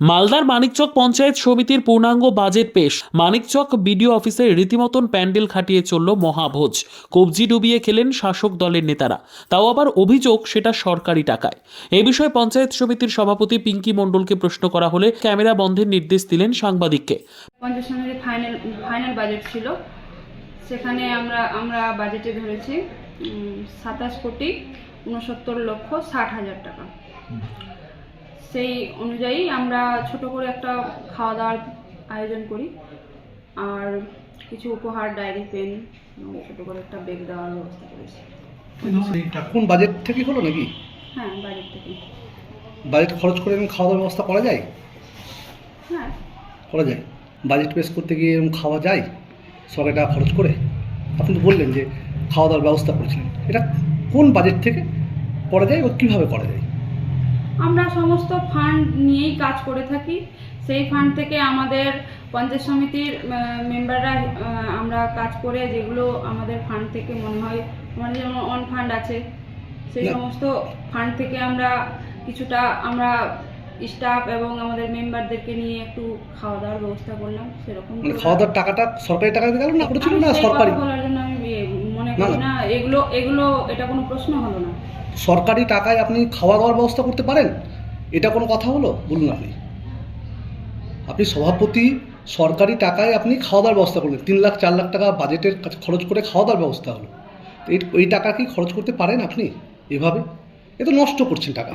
মালদার মানিকচক পঞ্চায়েত সমিতির পূর্ণাঙ্গ বাজেট পেশ। মানিকচক বিডিও অফিসে রীতিমতন প্যান্ডেল খাটিয়ে চলল মহাভোজ। কবজি ডুবিয়ে খেলেন শাসক দলের নেতারা। তাও আবার অভিযোগ, সেটা সরকারি টাকায়। এ বিষয়ে পঞ্চায়েত সমিতির সভাপতি পিঙ্কি মণ্ডলকে প্রশ্ন করা হলে ক্যামেরা বন্ধের নির্দেশ দিলেন সাংবাদিককে। ফাইনাল বাজেট ছিল। সেখানে আমরা আমরা বাজেটে ধরেছি সাতাশ কোটি উনসত্তর লক্ষ ষাট হাজার টাকা। সেই অনুযায়ী আমরা ছোট করে একটা খাওয়া দাওয়ার আয়োজন করি। আর কিছু উপহার ডায়েরি পেন এবং ছোট করে একটা বেগ দেওয়ার ব্যবস্থা করেছি। কোন বাজেট থেকে হলো নাকি? হ্যাঁ বাজেট থেকে। বাজেট খরচ করে এরকম খাওয়া দাওয়ার ব্যবস্থা করা যায়? হ্যাঁ। করা যায়। বাজেট পেশ করতে গিয়ে এরকম খাওয়া যায়? সরকারি টাকা খরচ করে? আপনি তো বললেন যে খাওয়া দাওয়ার ব্যবস্থা করেছিলেন। এটা কোন বাজেট থেকে করা যায় ও কীভাবে করা যায়? আমরা সমস্ত ফান্ড নিয়েই কাজ করে থাকি। সেই ফান্ড থেকে আমাদের পঞ্চায়েত সমিতির মেম্বাররা আমরা কাজ করে যেগুলো আমাদের ফান্ড থেকে মনে হয় আমাদের যেমন অন ফান্ড আছে সেই সমস্ত ফান্ড থেকে আমরা কিছুটা আমরা স্টাফ এবং আমাদের মেম্বারদেরকে নিয়ে একটু খাওয়া দাওয়ার ব্যবস্থা করলাম সেরকম মানে খাওয়া দাওয়ার টাকাটা সরকারি টাকা দিয়ে গেল না করেছিল না সরকারি? বলার জন্য আমি মনে করি না। না এগুলো এগুলো এটা কোনো প্রশ্ন হলো না। সরকারি টাকায় আপনি খাওয়া দাওয়ার ব্যবস্থা করতে পারেন? এটা কোনো কথা হলো? বলুন আপনি। আপনি সভাপতি সরকারি টাকায় আপনি খাওয়া দাওয়ার ব্যবস্থা করলেন। তিন লাখ চার লাখ টাকা বাজেটের কাছে খরচ করে খাওয়া দাওয়ার ব্যবস্থা হলো। এই এই টাকা কি খরচ করতে পারেন আপনি এভাবে? এ তো নষ্ট করছেন টাকা।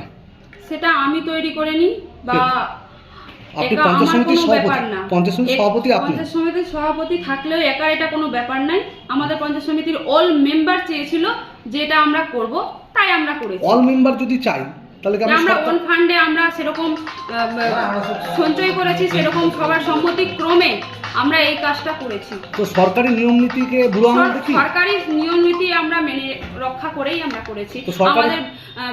সেটা আমি তৈরি করে নিই বা আপনি একা পঞ্চায়েত সমিতির সভাপতি। পঞ্চায়েত সমিতির সভাপতি আপনি। পঞ্চায়েত সমিতির সভাপতি থাকলেও একা এটা কোনো ব্যাপার নাই। আমাদের পঞ্চায়েত সমিতির অল মেম্বার চেয়েছিল যে এটা আমরা করব। তাই আমরা করেছি। অল মেম্বার যদি চাই তাহলে কি আমরা ওন ফান্ডে আমরা সেরকম সঞ্চয় করেছি সেরকম সবার সম্মতি ক্রমে আমরা এই কাজটা করেছি। তো সরকারি নিয়ম নীতিকে বুড়ো সর- দেখি? সরকারি নিয়ম নীতি আমরা মেনে রক্ষা করেই আমরা করেছি। আমাদের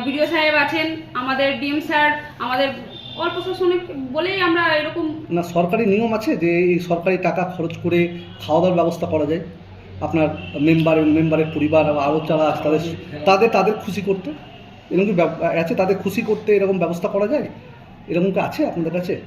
বিডিও সাহেব আছেন আমাদের ডিএম স্যার আমাদের অল্প প্রশাসনিক বলেই আমরা এরকম না সরকারি নিয়ম আছে যে এই সরকারি টাকা খরচ করে খাওয়া দাওয়ার ব্যবস্থা করা যায়। আপনার মেম্বার মেম্বারের পরিবার আরও যারা আছে তাদের তাদের তাদের খুশি করতে। এরকম আছে? তাদের খুশি করতে এরকম ব্যবস্থা করা যায়? এরকম কি আছে আপনাদের কাছে?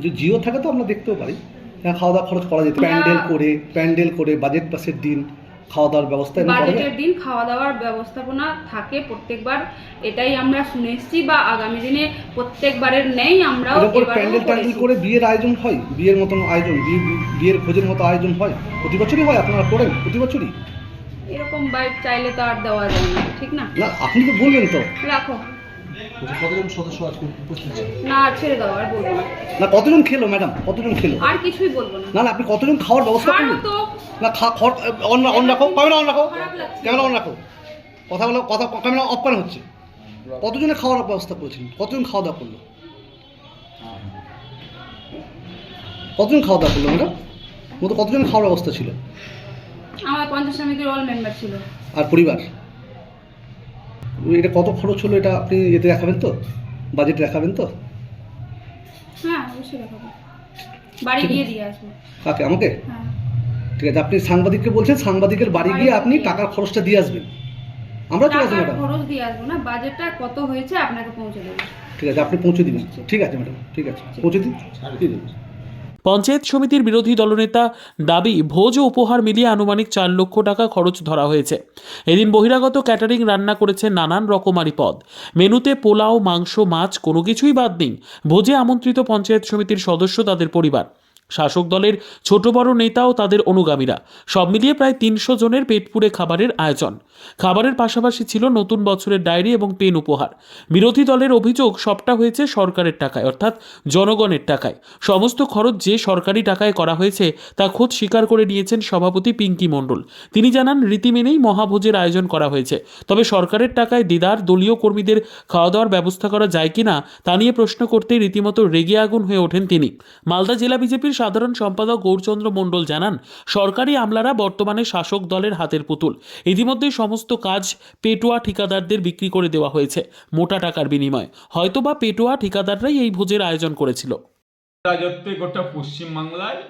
যে জিও থাকে তো আমরা দেখতেও পারি। হ্যাঁ খাওয়া দাওয়া খরচ করা যেত প্যান্ডেল করে প্যান্ডেল করে বাজেট পাসের দিন। খাওয়া দাওয়ার ব্যবস্থা বাজেটের দিন খাওয়া দাওয়ার ব্যবস্থাপনা থাকে প্রত্যেকবার এটাই আমরা শুনে এসেছি বা আগামী দিনে প্রত্যেকবারের নেই আমরাও এবারেও প্যান্ডেল ট্যান্ডেল করে বিয়ের আয়োজন হয়? বিয়ের মতন আয়োজন বিয়ে বিয়ের ভোজের মতো আয়োজন হয়? প্রতি বছরই হয়? আপনারা করেন প্রতি বছরই? এরকম বাইক চাইলে তো আর দেওয়া যায় না ঠিক না? না আপনি তো বলবেন তো। রাখো। কতজন সদস্য আজকে উপস্থিত ছিল? না আর ছেড়ে দাও আর বলব না। না কতজন খেলো ম্যাডাম? কতজন খেলো? আর কিছুই বলব না। না না আপনি কতজন খাওয়ার ব্যবস্থা করলেন? না খা খড় অন অন রাখো। ক্যামেরা অন রাখো। খারাপ লাগছে। ক্যামেরা অন রাখো। কথা বলো কথা ক্যামেরা অফ করা হচ্ছে। কতজনে খাওয়ার ব্যবস্থা করেছেন কতজন খাওয়া দাওয়া করল? কতজন খাওয়া দাওয়া করল ম্যাডাম? মতো কতজন খাওয়ার ব্যবস্থা ছিল? আমার পঞ্চায়েত সমিতির অল মেম্বার ছিল। আর পরিবার? এটা কত খরচ হলো এটা আপনি এতে দেখাবেন তো? বাজেট দেখাবেন তো? হ্যাঁ অবশ্যই দেখাবো। বাড়ি গিয়ে দিয়ে আসব। কাকে আমাকে? হ্যাঁ। ঠিক আছে আপনি সাংবাদিককে বলছেন সাংবাদিকের বাড়ি গিয়ে আপনি টাকার খরচটা দিয়ে আসবেন। আমরা চলে আসব ম্যাডাম। খরচ দিয়ে আসব না বাজেটটা কত হয়েছে আপনাকে পৌঁছে দেবো। ঠিক আছে আপনি পৌঁছে দিবেন। ঠিক আছে। ম্যাডাম। ঠিক আছে পৌঁছে দিন। ঠিক আছে পঞ্চায়েত সমিতির বিরোধী দলনেতা দাবি, ভোজ ও উপহার মিলিয়ে আনুমানিক চার লক্ষ টাকা খরচ ধরা হয়েছে। এদিন বহিরাগত ক্যাটারিং রান্না করেছে নানান রকমারি পদ। মেনুতে পোলাও, মাংস, মাছ কোনো কিছুই বাদ নেই। ভোজে আমন্ত্রিত পঞ্চায়েত সমিতির সদস্য তাদের পরিবার। শাসক দলের ছোট বড় নেতা ও তাদের অনুগামীরা। সব মিলিয়ে প্রায় তিনশো জনের পেট পুড়ে খাবারের আয়োজন। খাবারের পাশাপাশি ছিল নতুন বছরের ডায়েরি এবং পেন উপহার। বিরোধী দলের অভিযোগ সবটা হয়েছে সরকারের টাকায়, অর্থাৎ জনগণের টাকায়। সমস্ত খরচ যে সরকারি টাকায় করা হয়েছে, তা খোদ স্বীকার করে নিয়েছেন সভাপতি পিঙ্কি মণ্ডল। তিনি জানান, রীতি মেনেই মহাভোজের আয়োজন করা হয়েছে। তবে সরকারের টাকায় দিদার, দলীয় কর্মীদের খাওয়া দাওয়ার ব্যবস্থা করা যায় কিনা, তা নিয়ে প্রশ্ন করতেই রীতিমতো রেগে আগুন হয়ে ওঠেন তিনি। মালদা জেলা বিজেপির সাধারণ সম্পাদক গৌরচন্দ্র মণ্ডল জানান, সরকারি আমলারা বর্তমানে শাসক দলের হাতের পুতুল। ইতিমধ্যেই সমস্ত কাজ পেটোয়া ঠিকাদারদের বিক্রি করে দেওয়া হয়েছে, মোটা টাকার বিনিময়ে। হয়তোবা পেটোয়া ঠিকাদাররাই এই ভোজের আয়োজন করেছিল। রাজত্বে গোটা পশ্চিমবাংলায়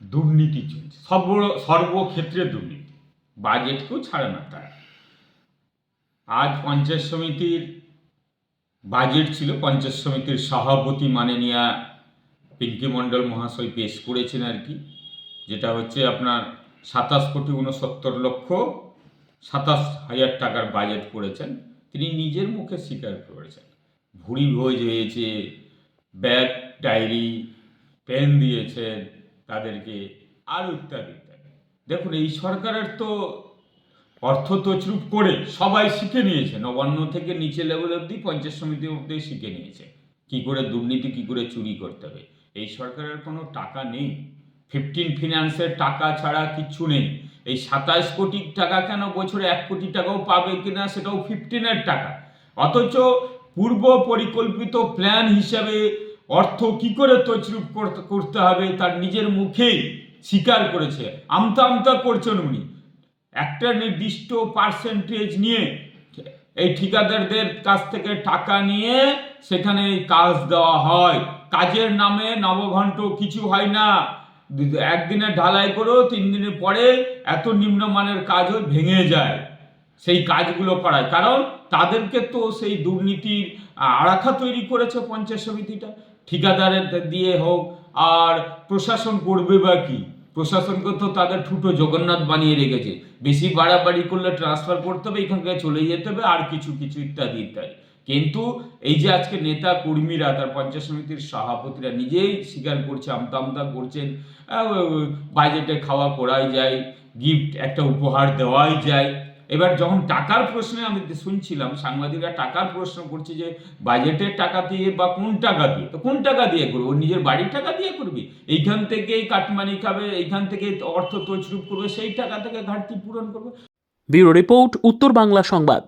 দুর্নীতি চলছে। সর্ব, সর্বক্ষেত্রে দুর্নীতি। বাজেটকেও ছাড়ে না আজ পঞ্চায়েত সমিতির বাজেট ছিল, পঞ্চায়েত সমিতির সভাপতি মাননীয়া পিঙ্কি মণ্ডল মহাশয় পেশ করেছেন আর কি, যেটা হচ্ছে আপনার সাতাশ কোটি উনসত্তর লক্ষ সাতাশ হাজার টাকার বাজেট করেছেন। তিনি নিজের মুখে স্বীকার করেছেন। ভুড়ি ভোজ হয়েছে, ব্যাগ, ডায়েরি, পেন দিয়েছেন তাদেরকে, আর ইত্যাদি ইত্যাদি। দেখুন, এই সরকারের তো অর্থ তছরূপ করে সবাই শিখে নিয়েছে, নবান্ন থেকে নিচে লেভেল অবধি পঞ্চায়েত সমিতি অবধি শিখে নিয়েছে। কি করে দুর্নীতি, কি করে চুরি করতে হবে? এই সরকারের কোনো টাকা নেই। ফিফটিন ফিনান্সের টাকা ছাড়া কিচ্ছু নেই। এই সাতাশ কোটি টাকা কেন বছরে এক কোটি টাকাও পাবে কিনা সেটাও ফিফটিনের টাকা। অথচ পূর্ব পরিকল্পিত প্ল্যান হিসাবে অর্থ কি করে তছরূপ করতে হবে তার নিজের মুখেই স্বীকার করেছে। আমতা আমতা করছেন উনি। একটা নির্দিষ্ট পার্সেন্টেজ নিয়ে এই ঠিকাদারদের কাছ থেকে টাকা নিয়ে সেখানে কাজ দেওয়া হয়। কাজের নামে নবঘণ্ট কিছু হয় না। একদিনে ঢালাই করেও তিন দিনের পরে এত নিম্নমানের কাজও ভেঙে যায়। সেই কাজগুলো করায়। কারণ তাদেরকে তো সেই দুর্নীতির আড়াখা তৈরি করেছে পঞ্চায়েত সমিতিটা। ঠিকাদারের দিয়ে হোক, আর প্রশাসন করবে বা কি? প্রশাসনকে তো তাদের ঠুটো জগন্নাথ বানিয়ে রেখেছে। বেশি বাড়াবাড়ি করলে ট্রান্সফার করতে হবে, এখান থেকে চলে যেতে হবে, আর কিছু কিছু ইত্যাদি ইত্যাদি। কিন্তু এই যে আজকে নেতা কর্মীরা, তার পঞ্চায়েত সমিতির সভাপতিরা নিজেই স্বীকার করছে আমতা আমতা করছেন বাজেটে খাওয়া করাই যায় গিফট একটা উপহার দেওয়াই যায়। এবার যখন টাকার প্রশ্নে আমি শুনছিলাম, সাংবাদিকরা টাকার প্রশ্ন করছে যে বাজেটের টাকা দিয়ে বা কোন টাকা দিয়ে? তো কোন টাকা দিয়ে করবে? ও নিজের বাড়ির টাকা দিয়ে করবি? এইখান থেকেই কাটমানি খাবে, এইখান থেকে অর্থ তছরূপ করবে, সেই টাকা থেকে ঘাটতি পূরণ করবে। ব্যুরো রিপোর্ট, উত্তর বাংলা সংবাদ।